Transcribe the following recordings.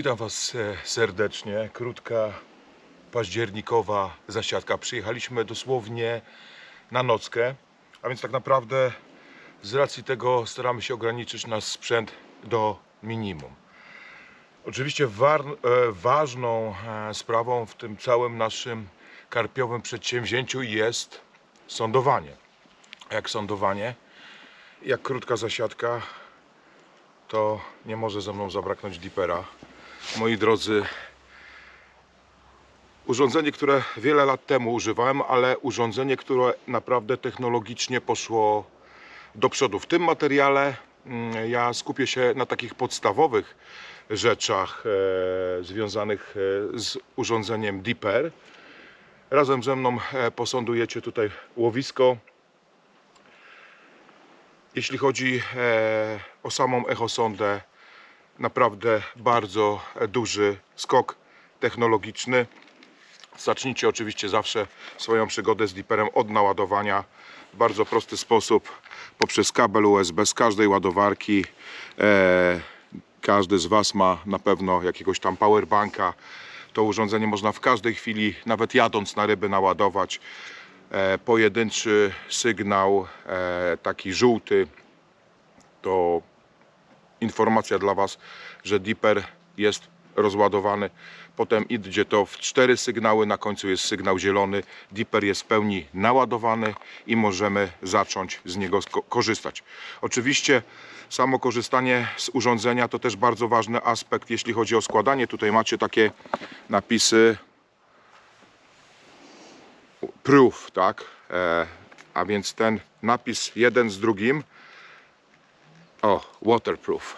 Witam Was e, serdecznie. Krótka październikowa zasiadka. Przyjechaliśmy dosłownie na nockę, a więc tak naprawdę z racji tego staramy się ograniczyć nasz sprzęt do minimum. Oczywiście e, ważną e, sprawą w tym całym naszym karpiowym przedsięwzięciu jest sądowanie. Jak sądowanie, jak krótka zasiadka, to nie może ze mną zabraknąć dipera. Moi drodzy, urządzenie, które wiele lat temu używałem, ale urządzenie, które naprawdę technologicznie poszło do przodu. W tym materiale mm, ja skupię się na takich podstawowych rzeczach e, związanych e, z urządzeniem Dipper. Razem ze mną e, posądujecie tutaj łowisko. Jeśli chodzi e, o samą echosondę, naprawdę bardzo duży skok technologiczny. Zacznijcie oczywiście zawsze swoją przygodę z Dipperem od naładowania w bardzo prosty sposób poprzez kabel USB z każdej ładowarki. E, każdy z Was ma na pewno jakiegoś tam powerbanka. To urządzenie można w każdej chwili, nawet jadąc na ryby, naładować. E, pojedynczy sygnał, e, taki żółty, to informacja dla Was, że Dipper jest rozładowany. Potem idzie to w cztery sygnały, na końcu jest sygnał zielony. Dipper jest w pełni naładowany i możemy zacząć z niego korzystać. Oczywiście samo korzystanie z urządzenia to też bardzo ważny aspekt, jeśli chodzi o składanie. Tutaj macie takie napisy proof, tak? E, a więc ten napis jeden z drugim o, waterproof.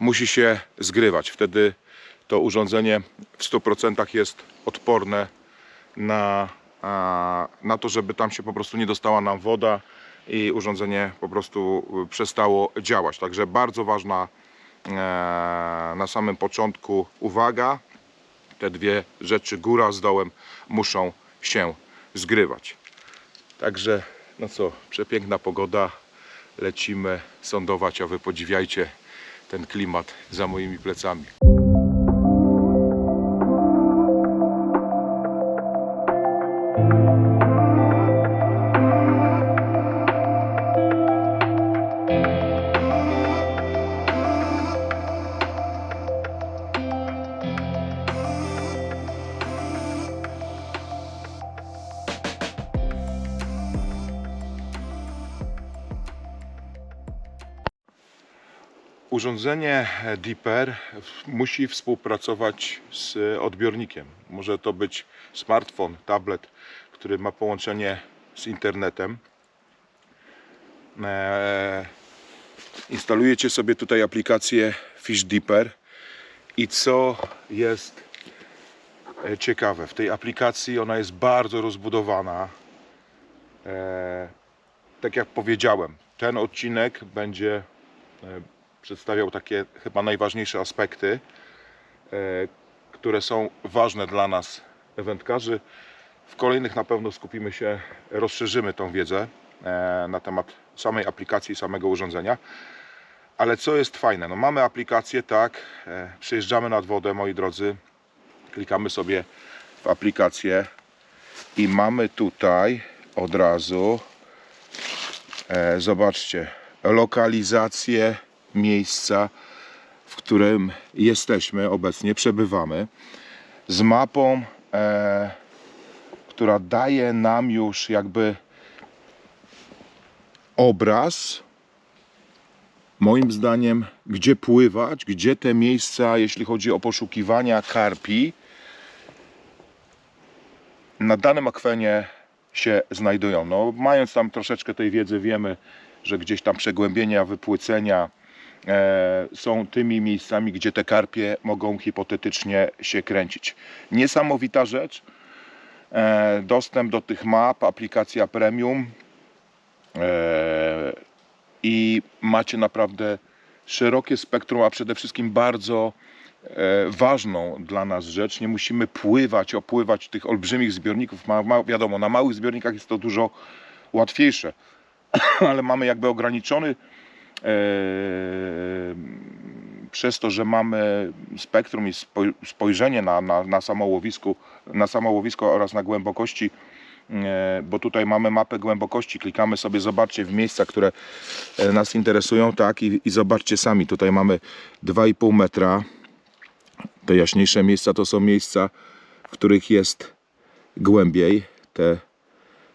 Musi się zgrywać. Wtedy to urządzenie w 100% jest odporne na, na to, żeby tam się po prostu nie dostała nam woda i urządzenie po prostu y, przestało działać. Także bardzo ważna e, na samym początku uwaga. Te dwie rzeczy, góra z dołem, muszą się zgrywać. Także, no co, przepiękna pogoda. Lecimy sądować, a wy podziwiajcie ten klimat za moimi plecami. Urządzenie Dipper musi współpracować z odbiornikiem. Może to być smartfon, tablet, który ma połączenie z internetem. Eee, instalujecie sobie tutaj aplikację Fish Dipper i co jest e, ciekawe, w tej aplikacji ona jest bardzo rozbudowana. Tak jak powiedziałem, ten odcinek będzie e, przedstawiał takie chyba najważniejsze aspekty, e, które są ważne dla nas, wędkarzy. W kolejnych na pewno skupimy się, rozszerzymy tą wiedzę e, na temat samej aplikacji, samego urządzenia. Ale co jest fajne? No mamy aplikację, tak, e, przyjeżdżamy nad wodę, moi drodzy, klikamy sobie w aplikację i mamy tutaj od razu, zobaczcie, lokalizację miejsca, w którym jesteśmy obecnie, przebywamy, z mapą, e, która daje nam już jakby obraz, moim zdaniem, gdzie pływać, gdzie te miejsca, jeśli chodzi o poszukiwania karpi, na danym akwenie się znajdują. No, mając tam troszeczkę tej wiedzy, wiemy, że gdzieś tam przegłębienia, wypłycenia są tymi miejscami, gdzie te karpie mogą hipotetycznie się kręcić. Niesamowita rzecz. E, dostęp do tych map, aplikacja premium e, i macie naprawdę szerokie spektrum, a przede wszystkim bardzo e, ważną dla nas rzecz. Nie musimy pływać, opływać tych olbrzymich zbiorników. Wiadomo, na małych zbiornikach jest to dużo łatwiejsze, ale mamy jakby ograniczony e, przez to, że mamy spektrum i spoj- spojrzenie na, na, na, samo łowisku, na łowisko oraz na głębokości, e, bo tutaj mamy mapę głębokości, klikamy sobie, zobaczcie w miejsca, które e, nas interesują, tak, i, i zobaczcie sami, tutaj mamy 2,5 metra, te jaśniejsze miejsca to są miejsca, w których jest głębiej, te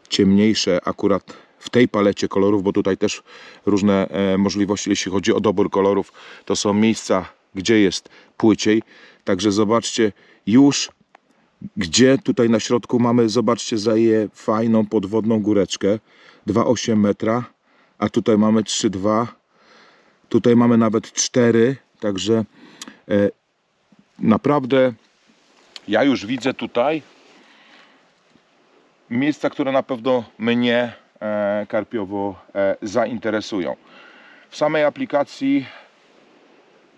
ciemniejsze akurat w tej palecie kolorów, bo tutaj też różne e, możliwości, jeśli chodzi o dobór kolorów, to są miejsca, gdzie jest płyciej. Także zobaczcie już, gdzie tutaj na środku mamy, zobaczcie, zaje fajną podwodną góreczkę 2,8 metra, a tutaj mamy 3,2, tutaj mamy nawet 4, także e, naprawdę ja już widzę tutaj miejsca, które na pewno mnie karpiowo e, zainteresują. W samej aplikacji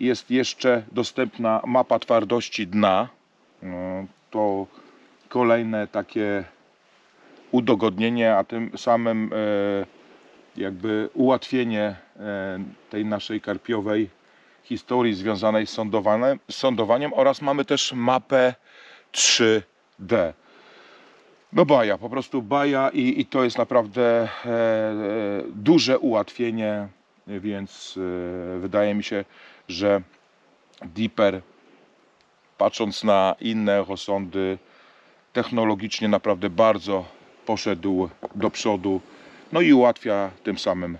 jest jeszcze dostępna mapa twardości dna. No, To kolejne takie udogodnienie, a tym samym e, jakby ułatwienie e, tej naszej karpiowej historii związanej z sądowaniem, sądowaniem oraz mamy też mapę 3D. No baja, po prostu baja i, i to jest naprawdę e, e, duże ułatwienie, więc e, wydaje mi się, że Deeper patrząc na inne osądy technologicznie naprawdę bardzo poszedł do przodu no i ułatwia tym samym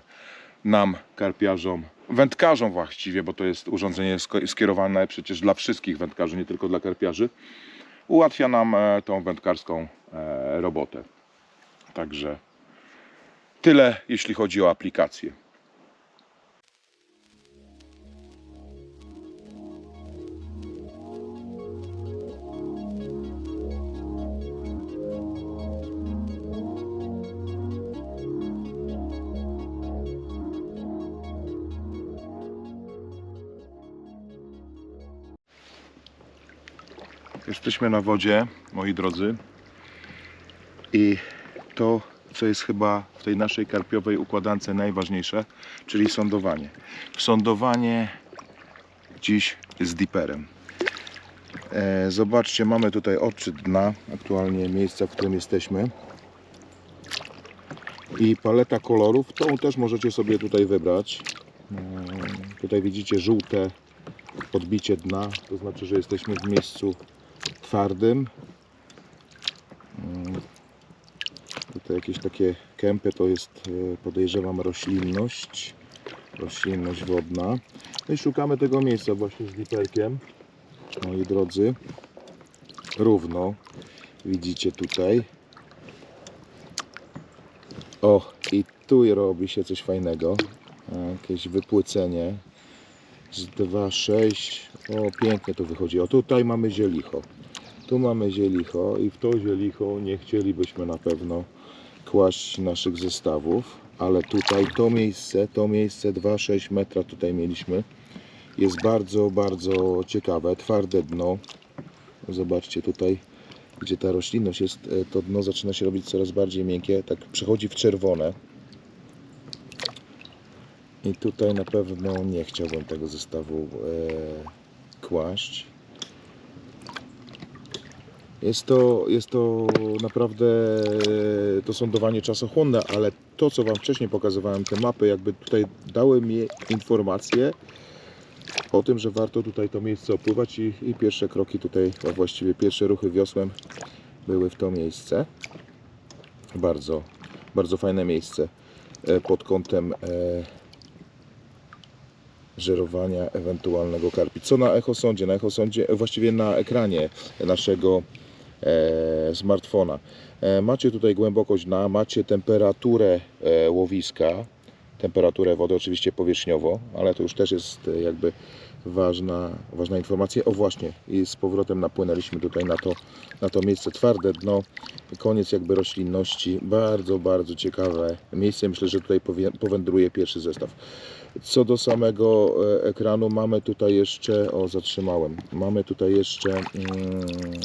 nam karpiarzom, wędkarzom właściwie, bo to jest urządzenie skierowane przecież dla wszystkich wędkarzy, nie tylko dla karpiarzy ułatwia nam e, tą wędkarską e, robotę. Także tyle, jeśli chodzi o aplikację. Jesteśmy na wodzie, moi drodzy. I to, co jest chyba w tej naszej karpiowej układance najważniejsze, czyli sądowanie. Sądowanie dziś z diperem. E, zobaczcie, mamy tutaj odczyt dna, aktualnie miejsca, w którym jesteśmy. I paleta kolorów, tą też możecie sobie tutaj wybrać. E, tutaj widzicie żółte odbicie dna, to znaczy, że jesteśmy w miejscu twardym. Mm, Tutaj jakieś takie kępy to jest e, podejrzewam roślinność. Roślinność wodna. No i szukamy tego miejsca właśnie z liperkiem. Moi drodzy. Równo. Widzicie tutaj. O, i tu robi się coś fajnego. Jakieś wypłycenie z 2,6. O, pięknie to wychodzi. O, tutaj mamy zielicho. Tu mamy zielicho i w to zielicho nie chcielibyśmy na pewno kłaść naszych zestawów, ale tutaj to miejsce, to miejsce 2,6 metra tutaj mieliśmy. Jest bardzo, bardzo ciekawe, twarde dno. Zobaczcie tutaj, gdzie ta roślinność jest, e, to dno zaczyna się robić coraz bardziej miękkie, tak przechodzi w czerwone. I tutaj na pewno nie chciałbym tego zestawu e, kłaść. Jest to, jest to naprawdę e, to sądowanie czasochłonne, ale to co Wam wcześniej pokazywałem, te mapy jakby tutaj dały mi informacje o tym, że warto tutaj to miejsce opływać i, i pierwsze kroki tutaj, a właściwie pierwsze ruchy wiosłem były w to miejsce. Bardzo, bardzo fajne miejsce e, pod kątem e, żerowania ewentualnego karpi. Co na echosondzie? Na echosondzie, e, właściwie na ekranie naszego smartfona. E, macie tutaj głębokość dna, macie temperaturę e, łowiska, temperaturę wody oczywiście powierzchniowo, ale to już też jest e, jakby ważna, ważna informacja. O właśnie, i z powrotem napłynęliśmy tutaj na to, na to miejsce twarde dno, koniec jakby roślinności. Bardzo, bardzo ciekawe miejsce. Myślę, że tutaj powędruje pierwszy zestaw. Co do samego e, ekranu, mamy tutaj jeszcze, o zatrzymałem, mamy tutaj jeszcze mm,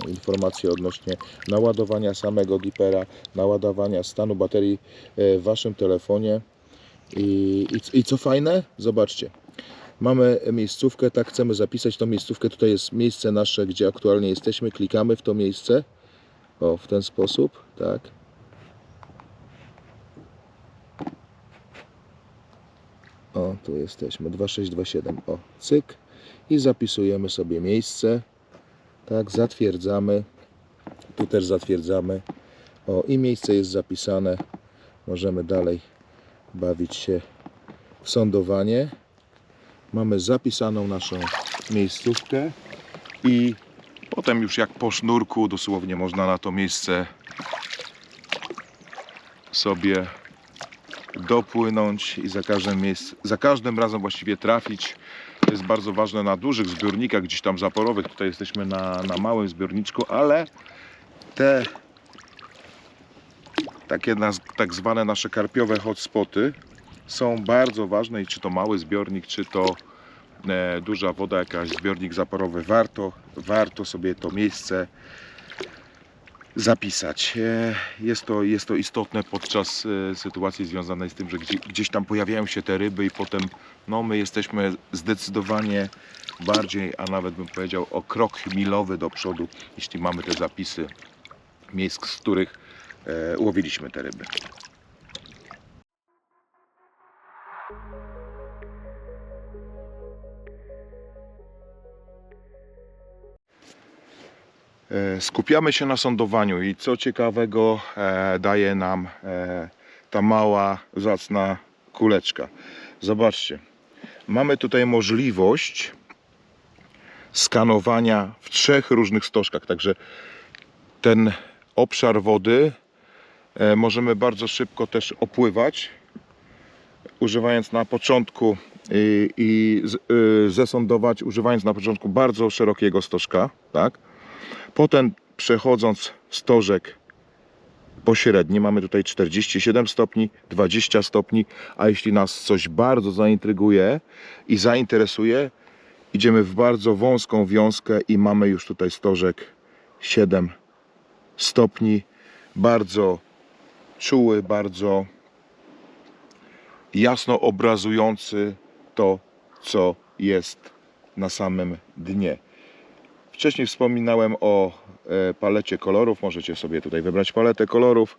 informacje odnośnie naładowania samego Dipera, naładowania stanu baterii e, w Waszym telefonie. I, i, I co fajne? Zobaczcie. Mamy miejscówkę, tak chcemy zapisać tą miejscówkę. Tutaj jest miejsce nasze, gdzie aktualnie jesteśmy. Klikamy w to miejsce. O, w ten sposób, tak. O, tu jesteśmy, 2627. O, cyk. I zapisujemy sobie miejsce. Tak, zatwierdzamy. Tu też zatwierdzamy. O, i miejsce jest zapisane. Możemy dalej bawić się w sądowanie. Mamy zapisaną naszą miejscówkę i potem już jak po sznurku dosłownie można na to miejsce sobie dopłynąć i za każdym, miejsc, za każdym razem właściwie trafić. To jest bardzo ważne na dużych zbiornikach, gdzieś tam zaporowych. Tutaj jesteśmy na, na małym zbiorniczku, ale te takie tak zwane nasze karpiowe hotspoty są bardzo ważne i czy to mały zbiornik, czy to e, duża woda, jakaś zbiornik zaporowy, warto, warto sobie to miejsce zapisać. E, Jest to, jest to istotne podczas e, sytuacji związanej z tym, że gdzie, gdzieś tam pojawiają się te ryby i potem no, my jesteśmy zdecydowanie bardziej, a nawet bym powiedział o krok milowy do przodu, jeśli mamy te zapisy miejsc, z których e, łowiliśmy te ryby. Skupiamy się na sądowaniu i co ciekawego e, daje nam e, ta mała, zacna kuleczka. Zobaczcie, mamy tutaj możliwość skanowania w trzech różnych stożkach, także ten obszar wody e, możemy bardzo szybko też opływać, używając na początku i, i zesądować, używając na początku bardzo szerokiego stożka, tak? Potem przechodząc stożek pośredni, mamy tutaj 47 stopni, 20 stopni, a jeśli nas coś bardzo zaintryguje i zainteresuje, idziemy w bardzo wąską wiązkę i mamy już tutaj stożek 7 stopni, bardzo czuły, bardzo jasno obrazujący to, co jest na samym dnie. Wcześniej wspominałem o e, palecie kolorów. Możecie sobie tutaj wybrać paletę kolorów.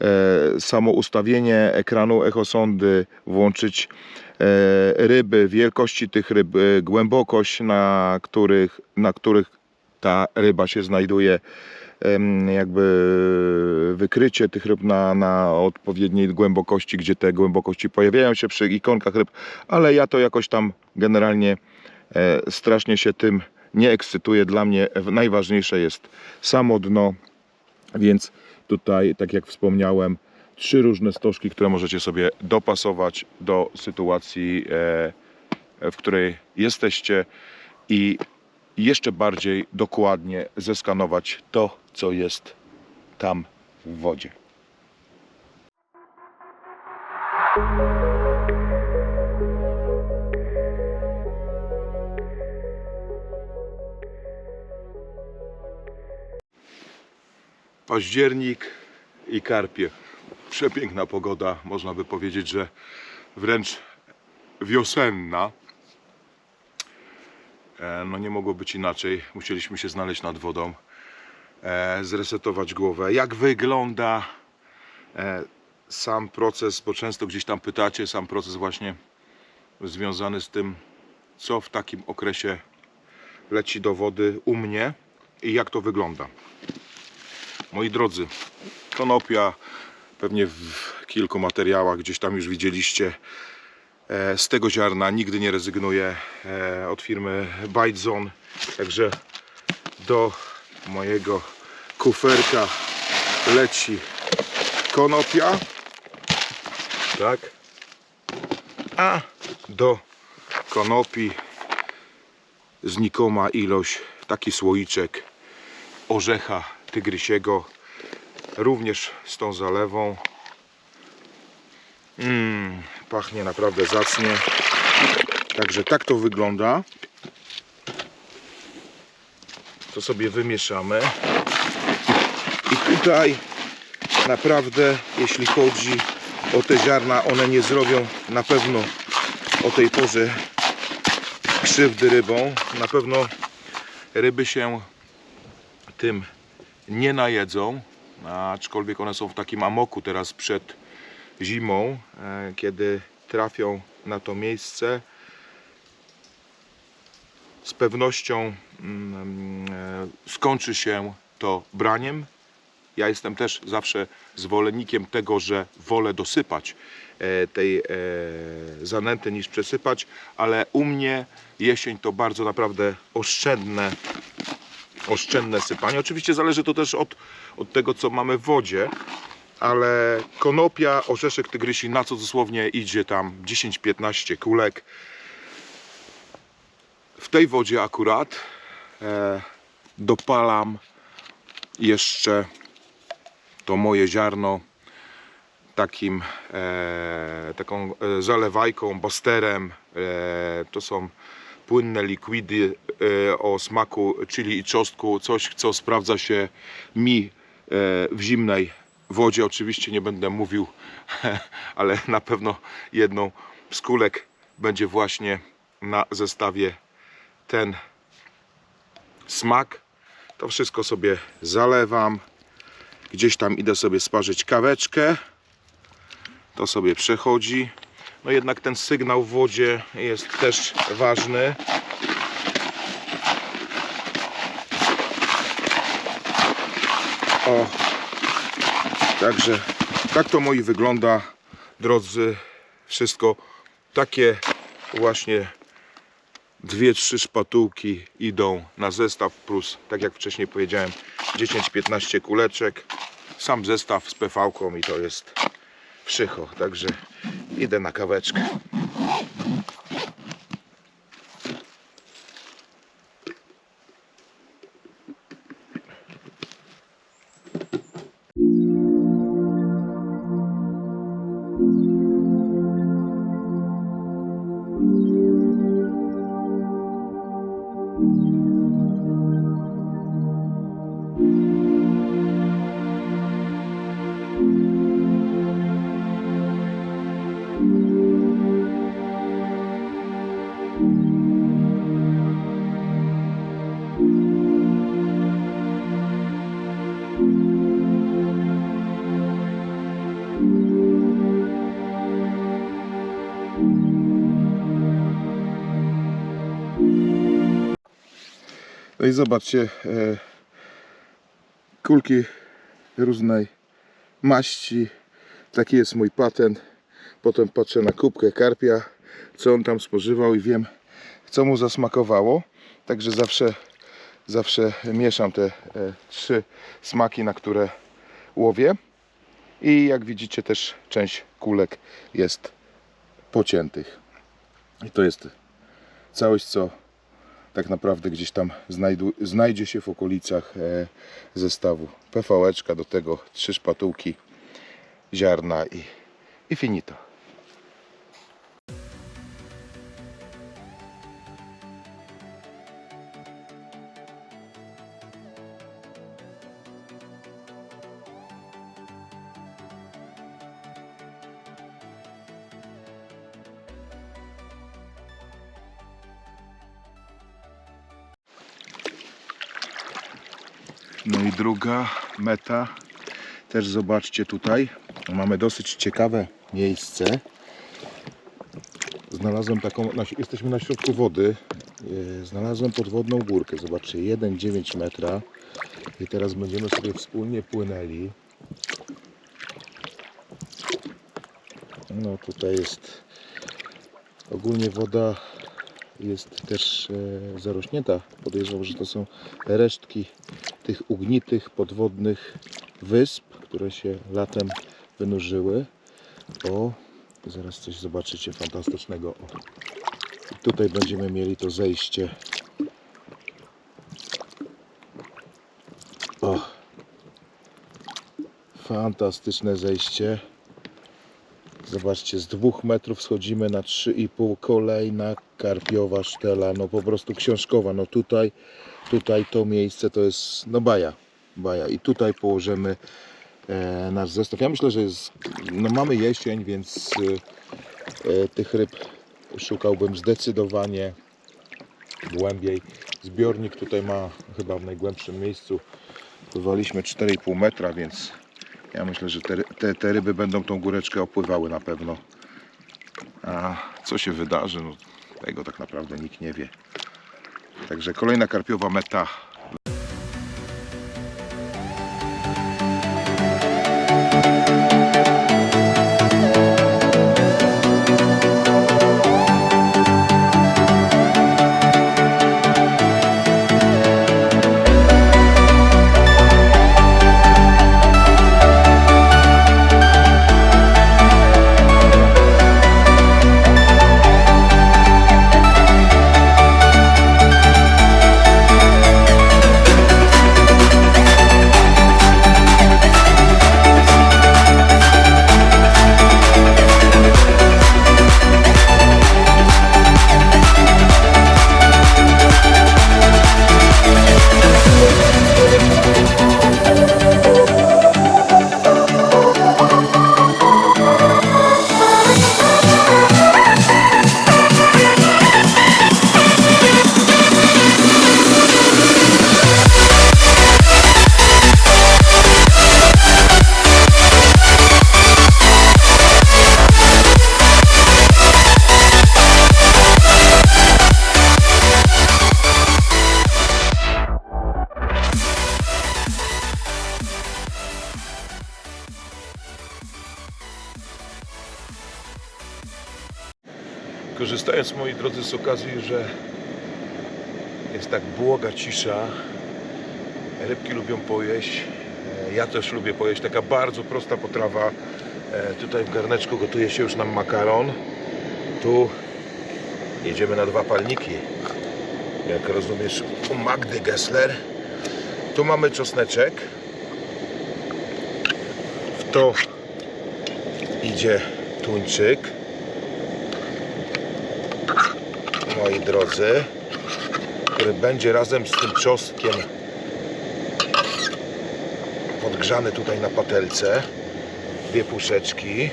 E, Samo ustawienie ekranu echosondy, włączyć e, ryby, wielkości tych ryb, głębokość, na których, na których ta ryba się znajduje, jakby wykrycie tych ryb na, na odpowiedniej głębokości, gdzie te głębokości pojawiają się przy ikonkach ryb, ale ja to jakoś tam generalnie strasznie się tym nie ekscytuję. Dla mnie najważniejsze jest samo dno, więc tutaj, tak jak wspomniałem, trzy różne stożki, które możecie sobie dopasować do sytuacji, e, w której jesteście i jeszcze bardziej dokładnie zeskanować to, co jest tam w wodzie. Październik i karpie. Przepiękna pogoda, można by powiedzieć, że wręcz wiosenna. E, No nie mogło być inaczej. Musieliśmy się znaleźć nad wodą, e, zresetować głowę. Jak wygląda e, sam proces, bo często gdzieś tam pytacie, sam proces właśnie związany z tym, co w takim okresie leci do wody u mnie i jak to wygląda. Moi drodzy, konopia pewnie w kilku materiałach gdzieś tam już widzieliście. E, Z tego ziarna nigdy nie rezygnuję e, od firmy Bitezone. Także do mojego kuferka leci konopia. Tak. A do konopi znikoma ilość, taki słoiczek orzecha tygrysiego również z tą zalewą. Mm, pachnie naprawdę zacnie. Także tak to wygląda. To sobie wymieszamy. I tutaj naprawdę jeśli chodzi o te ziarna one nie zrobią na pewno o tej porze krzywdy rybą. Na pewno ryby się tym nie najedzą, aczkolwiek one są w takim amoku teraz przed zimą, e, kiedy trafią na to miejsce. Z pewnością mm, e, skończy się to braniem. Ja jestem też zawsze zwolennikiem tego, że wolę dosypać e, tej zanęty niż przesypać, ale u mnie jesień to bardzo naprawdę oszczędne oszczędne sypanie. Oczywiście zależy to też od, od tego, co mamy w wodzie, ale konopia, orzeszek tygrysi, na co dosłownie idzie tam 10-15 kulek. W tej wodzie akurat e, dopalam jeszcze to moje ziarno takim e, taką e, zalewajką, basterem. E, to są płynne likwidy o smaku chili i czosnku. Coś, co sprawdza się mi e, w zimnej wodzie. Oczywiście nie będę mówił, ale na pewno jedną z kulek będzie właśnie na zestawie ten smak. To wszystko sobie zalewam. Gdzieś tam idę sobie sparzyć kaweczkę. To sobie przechodzi. No jednak ten sygnał w wodzie jest też ważny. O, także tak to moi wygląda, drodzy. Wszystko takie właśnie dwie, trzy szpatułki idą na zestaw plus, tak jak wcześniej powiedziałem, 10-15 kuleczek. Sam zestaw z PV-ką i to jest wszycho, także idę na kaweczkę. I zobaczcie, e, kulki różnej maści. Taki jest mój patent. Potem patrzę na kubkę karpia, co on tam spożywał i wiem, co mu zasmakowało. Także zawsze, zawsze mieszam te e, trzy smaki, na które łowię. I jak widzicie też część kulek jest pociętych. I to jest całość, co tak naprawdę gdzieś tam znajdzie się w okolicach e, zestawu. PVeczka, do tego trzy szpatułki ziarna i, i finito. Druga meta. Też zobaczcie tutaj. Mamy dosyć ciekawe miejsce. Znalazłem taką, jesteśmy na środku wody. E, Znalazłem podwodną górkę. Zobaczcie, 1,9 metra. I teraz będziemy sobie wspólnie płynęli. No tutaj jest ogólnie woda jest też e, zarośnięta. Podejrzewam, że to są resztki tych ugnitych podwodnych wysp, które się latem wynurzyły. O, zaraz coś zobaczycie fantastycznego. O. Tutaj będziemy mieli to zejście. O, fantastyczne zejście. Zobaczcie, z dwóch metrów schodzimy na 3,5 kolejna karpiowa sztela, no po prostu książkowa. No tutaj, tutaj to miejsce to jest, no baja, baja. I tutaj położymy e, nasz zestaw. Ja myślę, że jest, no mamy jesień, więc e, e, tych ryb szukałbym zdecydowanie głębiej. Zbiornik tutaj ma chyba w najgłębszym miejscu. Pływaliśmy 4,5 metra, więc ja myślę, że te, te, te ryby będą tą góreczkę opływały na pewno. A co się wydarzy, no, tego tak naprawdę nikt nie wie. Także kolejna karpiowa meta. Korzystając moi drodzy z okazji, że jest tak błoga cisza, rybki lubią pojeść, e, ja też lubię pojeść, taka bardzo prosta potrawa. E, Tutaj w garneczku gotuje się już nam makaron. Tu jedziemy na dwa palniki, jak rozumiesz, u Magdy Gessler. Tu mamy czosneczek. W to idzie tuńczyk. Drodzy, który będzie razem z tym czosnkiem podgrzany tutaj na patelce. Dwie puszeczki.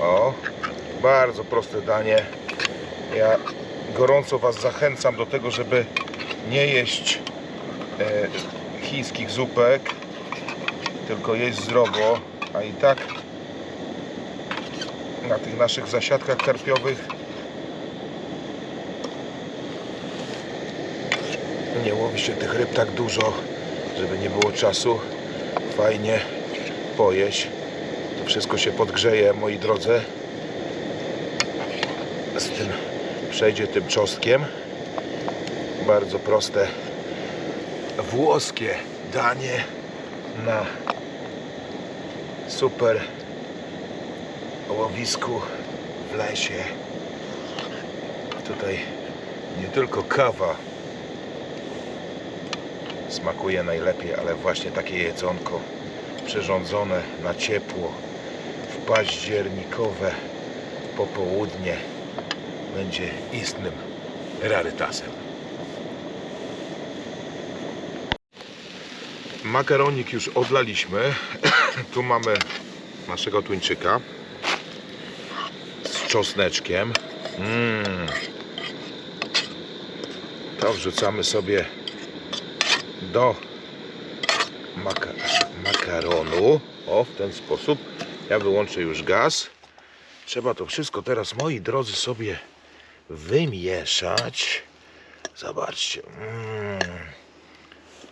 O, bardzo proste danie. Ja gorąco Was zachęcam do tego, żeby nie jeść e, chińskich zupek, tylko jeść zdrowo, a i tak na tych naszych zasiadkach karpiowych nie łowi się tych ryb tak dużo, żeby nie było czasu fajnie pojeść. To wszystko się podgrzeje, moi drodzy. Z tym przejdzie tym czosnkiem. Bardzo proste włoskie danie na super łowisku w lesie. Tutaj nie tylko kawa smakuje najlepiej, ale właśnie takie jedzonko przyrządzone na ciepło w październikowe popołudnie będzie istnym rarytasem. Makaronik już odlaliśmy. tu mamy naszego tuńczyka z czosneczkiem. Mm. To wrzucamy sobie do maka makaronu. O, w ten sposób. Ja wyłączę już gaz. Trzeba to wszystko teraz, moi drodzy, sobie wymieszać. Zobaczcie. Mm,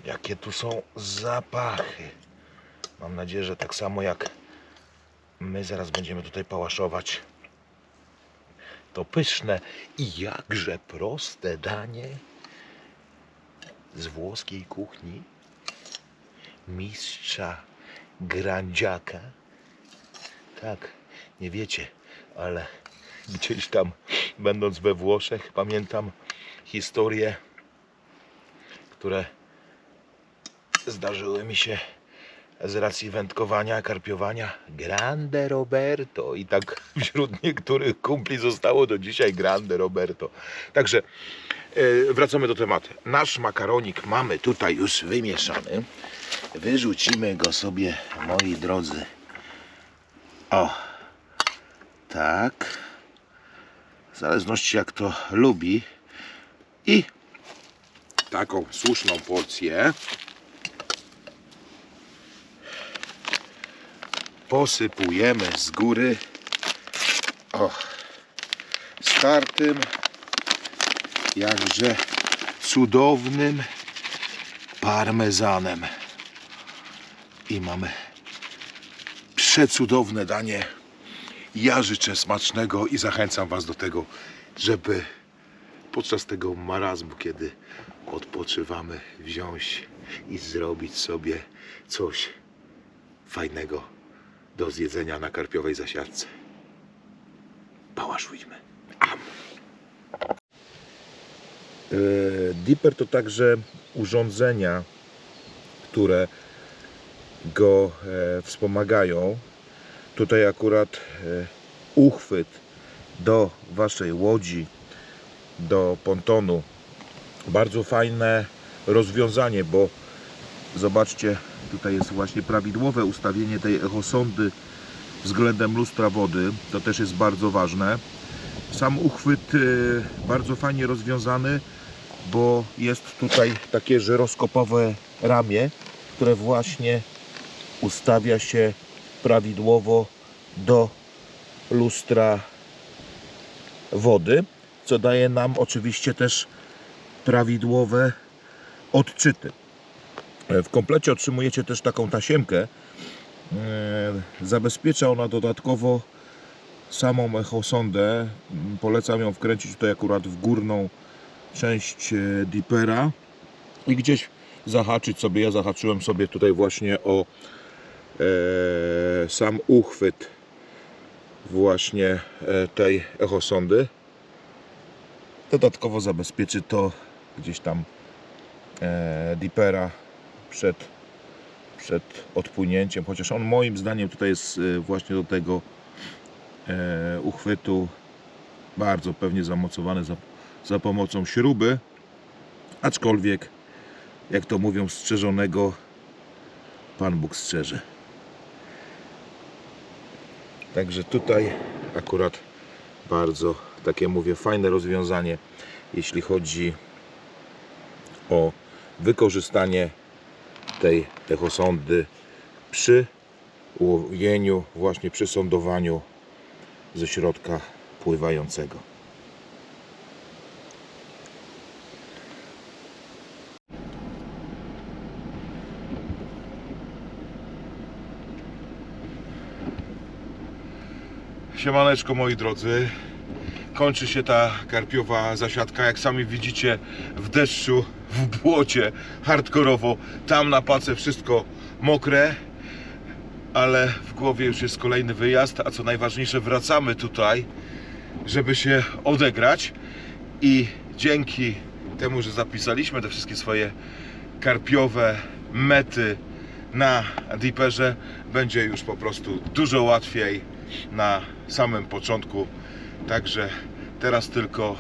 jakie tu są zapachy. Mam nadzieję, że tak samo jak my zaraz będziemy tutaj pałaszować. To pyszne i jakże proste danie z włoskiej kuchni mistrza Grandziaka. Tak, nie wiecie, ale gdzieś tam, będąc we Włoszech, pamiętam historie, które zdarzyły mi się z racji wędkowania, karpiowania. Grande Roberto. I tak wśród niektórych kumpli zostało do dzisiaj Grande Roberto. Także wracamy do tematu. Nasz makaronik mamy tutaj już wymieszany. Wyrzucimy go sobie, moi drodzy. O, tak. W zależności jak to lubi. I taką słuszną porcję posypujemy z góry o, startym jakże cudownym parmezanem i mamy przecudowne danie ja życzę smacznego i zachęcam Was do tego, żeby podczas tego marazmu, kiedy odpoczywamy, wziąć i zrobić sobie coś fajnego do zjedzenia na karpiowej zasiadce. Pałaszujmy. E, Dipper to także urządzenia, które go e, wspomagają. Tutaj akurat e, uchwyt do waszej łodzi, do pontonu. Bardzo fajne rozwiązanie, bo zobaczcie, tutaj jest właśnie prawidłowe ustawienie tej echosondy względem lustra wody. To też jest bardzo ważne. Sam uchwyt bardzo fajnie rozwiązany, bo jest tutaj takie żyroskopowe ramię, które właśnie ustawia się prawidłowo do lustra wody, co daje nam oczywiście też prawidłowe odczyty. W komplecie otrzymujecie też taką tasiemkę. E, Zabezpiecza ona dodatkowo samą echosondę. Polecam ją wkręcić tutaj akurat w górną część e, dipera i gdzieś zahaczyć sobie. Ja zahaczyłem sobie tutaj właśnie o e, sam uchwyt właśnie e, tej echosondy. Dodatkowo zabezpieczy to gdzieś tam e, dipera przed, przed odpłynięciem, chociaż on moim zdaniem tutaj jest e, właśnie do tego e, uchwytu bardzo pewnie zamocowany za, za pomocą śruby, aczkolwiek jak to mówią strzeżonego Pan Bóg strzeże. Także tutaj akurat bardzo takie mówię fajne rozwiązanie, jeśli chodzi o wykorzystanie tej echosondy przy łowieniu, właśnie przy sądowaniu ze środka pływającego. Siemaneczko moi drodzy. Kończy się ta karpiowa zasiadka. Jak sami widzicie w deszczu, w błocie, hardkorowo. Tam na pace wszystko mokre, ale w głowie już jest kolejny wyjazd. A co najważniejsze, wracamy tutaj, żeby się odegrać. I dzięki temu, że zapisaliśmy te wszystkie swoje karpiowe mety na Deeperze, będzie już po prostu dużo łatwiej na samym początku. Także teraz tylko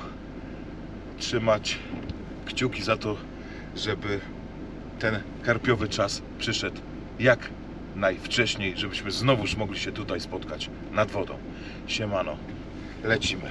trzymać kciuki za to, żeby ten karpiowy czas przyszedł jak najwcześniej, żebyśmy znowuż mogli się tutaj spotkać nad wodą. Siemano, lecimy.